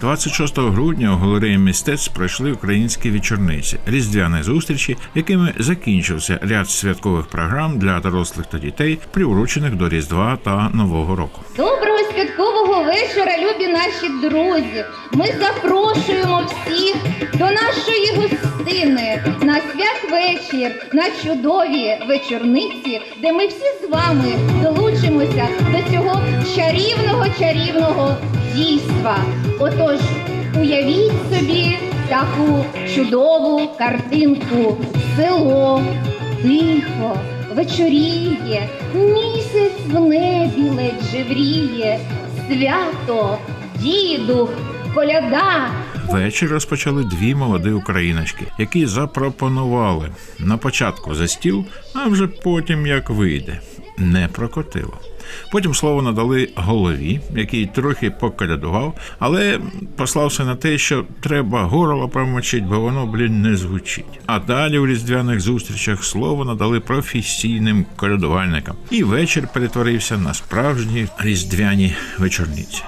26 грудня у галереї мистецтв пройшли українські вечорниці, різдвяні зустрічі, якими закінчився ряд святкових програм для дорослих та дітей, приурочених до Різдва та Нового року. Доброго святкового вечора, любі наші друзі. Ми запрошуємо всіх до нашої гостини на святвечір, на чудові вечорниці, де ми всі з вами долучимося до цього чарівного чарівного дійства. Отож, уявіть собі таку чудову картинку. Село тихо, вечоріє, місяць в небі ледь жевріє, свято, дідух, коляда. Вечір розпочали дві молоді україночки, які запропонували на початку за стіл, а вже потім як вийде. Не прокотило. Потім слово надали голові, який трохи поколядував, але послався на те, що треба горло промочити, бо воно, блін, не звучить. А далі у різдвяних зустрічах слово надали професійним колядувальникам. І вечір перетворився на справжні різдвяні вечорниці.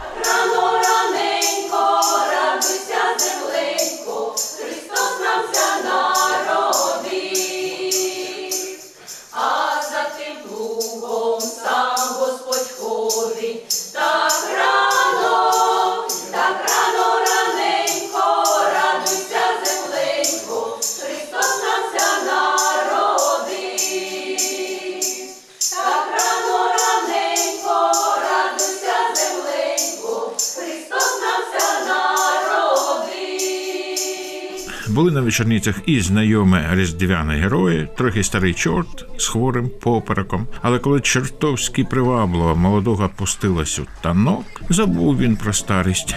Були на вечорницях і знайомі різдвяні герої, трохи старий чорт з хворим попереком. Але коли чортовськи привабливо молодого пустилась у танок, забув він про старість.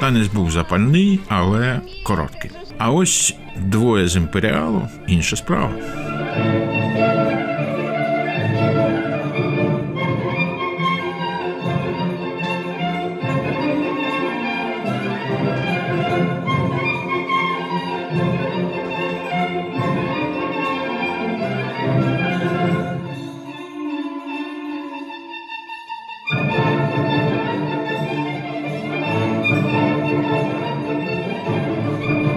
Танець був запальний, але короткий. А ось двоє з імперіалу інша справа.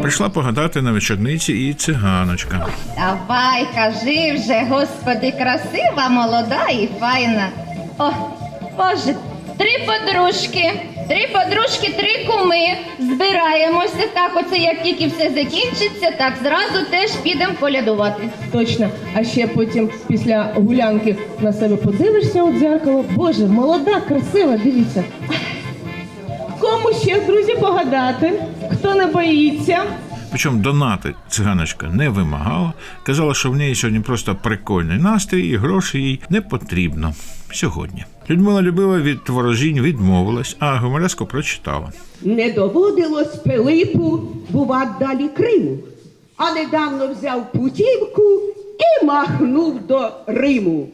Прийшла погадати на вечорниці і циганочка. Давай, кажи вже, господи, красива, молода і файна. О, Боже, три подружки, три подружки, три куми. Збираємося так, оце як тільки все закінчиться, так зразу теж підемо колядувати. Точно. А ще потім після гулянки на себе подивишся у дзеркало. Боже, молода, красива, дивіться. Кому ще, друзі, погадати? Хто не боїться? Причому донати циганочка не вимагала, казала, що в неї сьогодні просто прикольний настрій, і грошей їй не потрібно сьогодні. Людмила любила від ворожінь відмовилась, а гумореско прочитала. Не доводилось Пилипу бувать далі Криму, а недавно взяв путівку і махнув до Риму.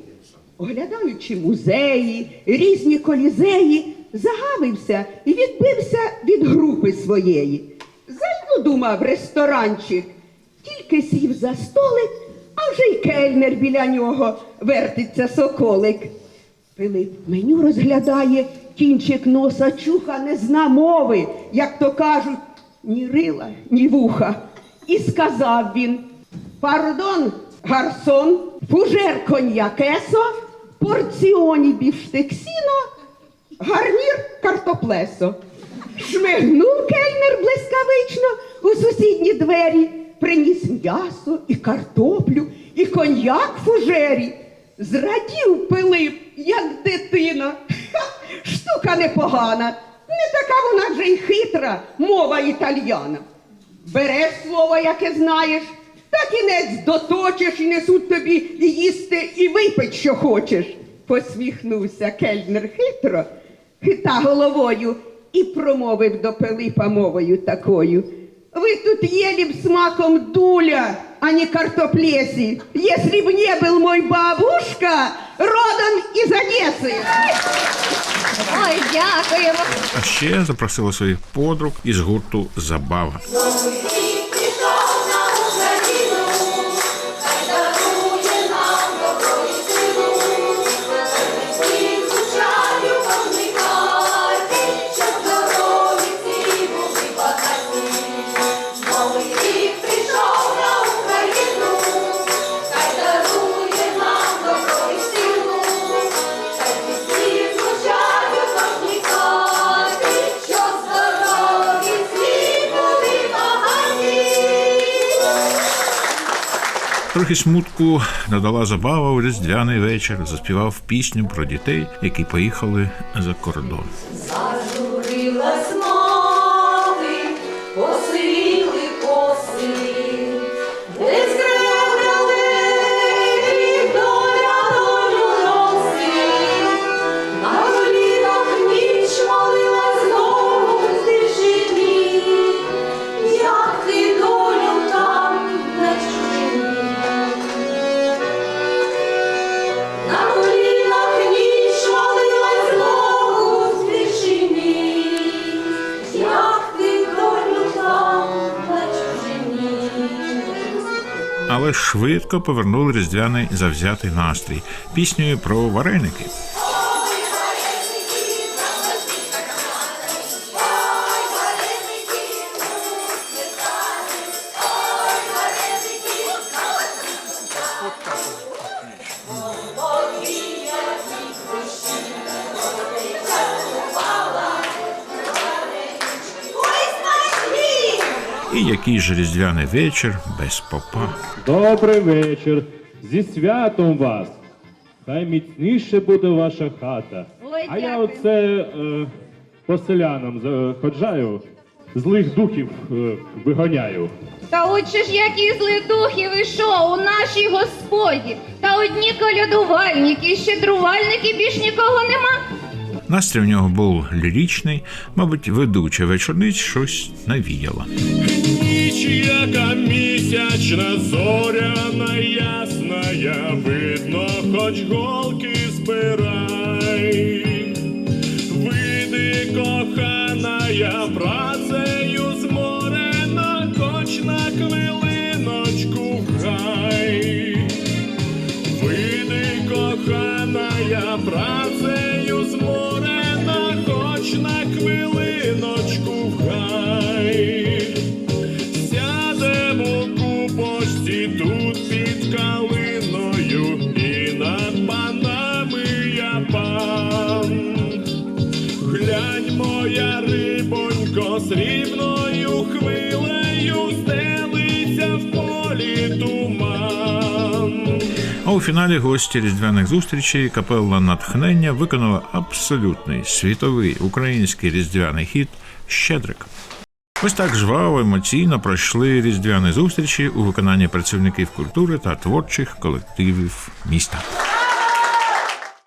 Оглядаючи музеї, різні колізеї, загавився і відбився від групи своєї. Зайду, думав, ресторанчик, тільки сів за столик, а вже й кельнер біля нього вертиться соколик. Пилип меню розглядає, кінчик носа чуха не зна мови, як то кажуть, ні рила, ні вуха. І сказав він: Пардон, гарсон, фужер коньякесо, порціоні біфштексіно, гарнір картоплесо. Шмигнув кельнер блискавично у сусідні двері, приніс м'ясо і картоплю, і коньяк фужері. Зрадів Пилип, як дитина. Ха, Штука непогана. Не така вона вже й хитра, мова італьяна. Береш слово, яке знаєш, та кінець доточиш і несуть тобі і їсти, і випить, що хочеш. Посміхнувся кельнер хитро, хита головою і промовив до Пилипа мовою такою. Ви тут ели б смаком дуля, а не картоплесі. Если б не был мой бабушка, родом із Одеси. Ой, дякуємо. А ще запросила своїх подруг із гурту Забава. Трохи смутку надала забава у різдвяний вечір. Заспівав пісню про дітей, які поїхали за кордон. Зажурилась швидко повернули різдвяний завзятий настрій піснею про вареники. І який же різдвяний вечір без попа. Добрий вечір. Зі святом вас. Хай міцніше буде ваша хата. Ой, а я оце е, по селянам заходжаю, злих духів е, виганяю. Та отже ж які зли духи ви що у нашій господі. Та одні колядувальники, щедрувальники, більш нікого нема. Настрій у нього був лірічний, мабуть, ведуча вечорниць щось навіяла. Ніч, яка місячна, зоряна, ясна, видно, хоч голки збирай. Види, кохана, я працею зморена, хоч на хвилиночку У фіналі гості різдвяних зустрічей капелла натхнення виконала абсолютний світовий український різдвяний хіт Щедрик. Ось так жваво емоційно пройшли різдвяні зустрічі у виконанні працівників культури та творчих колективів міста.